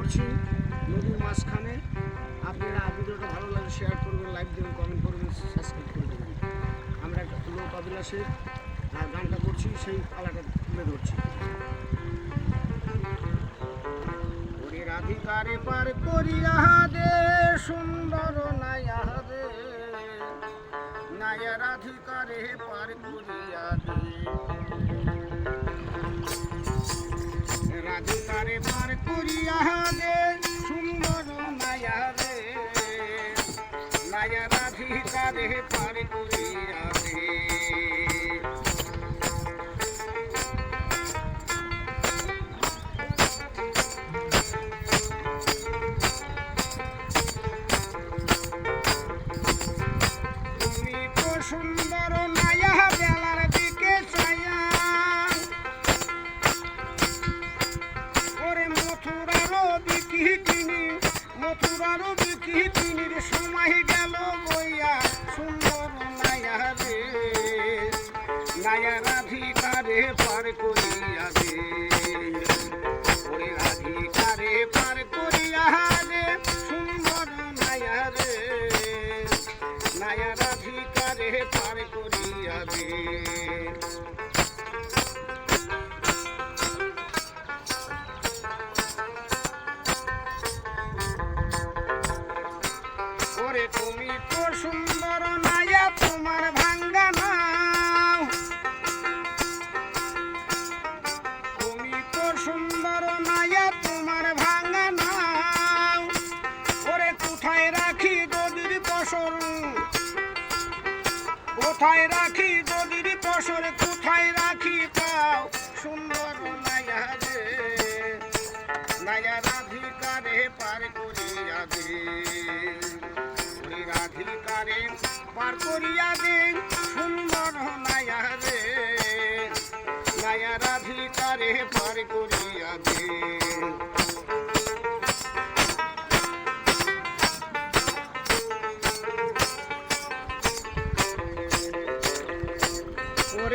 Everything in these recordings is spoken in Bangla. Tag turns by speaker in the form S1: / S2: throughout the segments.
S1: করছি। নদীর মাঝখানে। আপনারা ভিডিওটা ভালো লাগলে শেয়ার করবেন লাইক দেবেন কমেন্ট করবেন সাবস্ক্রাইব করে দেবেন। আমরা একটা লোক আহ, গানটা করছি সেই পালাটা তুলে ধরছি। রাধিকারে পার করিয়া দে সুন্দর নায়া দে নায়া রাধিকারে পার করিয়া দে পার দে সুন্দর নায়া রে। নায়া রাধিকারে পার করিয়া দে মথুরারও বিকি কিনির সময় গেল বইয়া। সুন্দর নায়া রে। নায়া রাধিকারে পার করিয়া রে ওরে রাধিকারে পার করিয়া রে সুন্দর নায়া রে। নায়া রাধিকারে পার করিয়া রে কোথায় রাখি গদির পশর কোথায় রাখি পাও সুন্দর নায়া রে নায়া রাধিকারে পার করিয়া দে। ওরে রাধিকারে পার করিয়া দে, সুন্দর নায়া রে নায়া রাধিকারে পার করিয়া দে।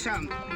S1: Yaşam.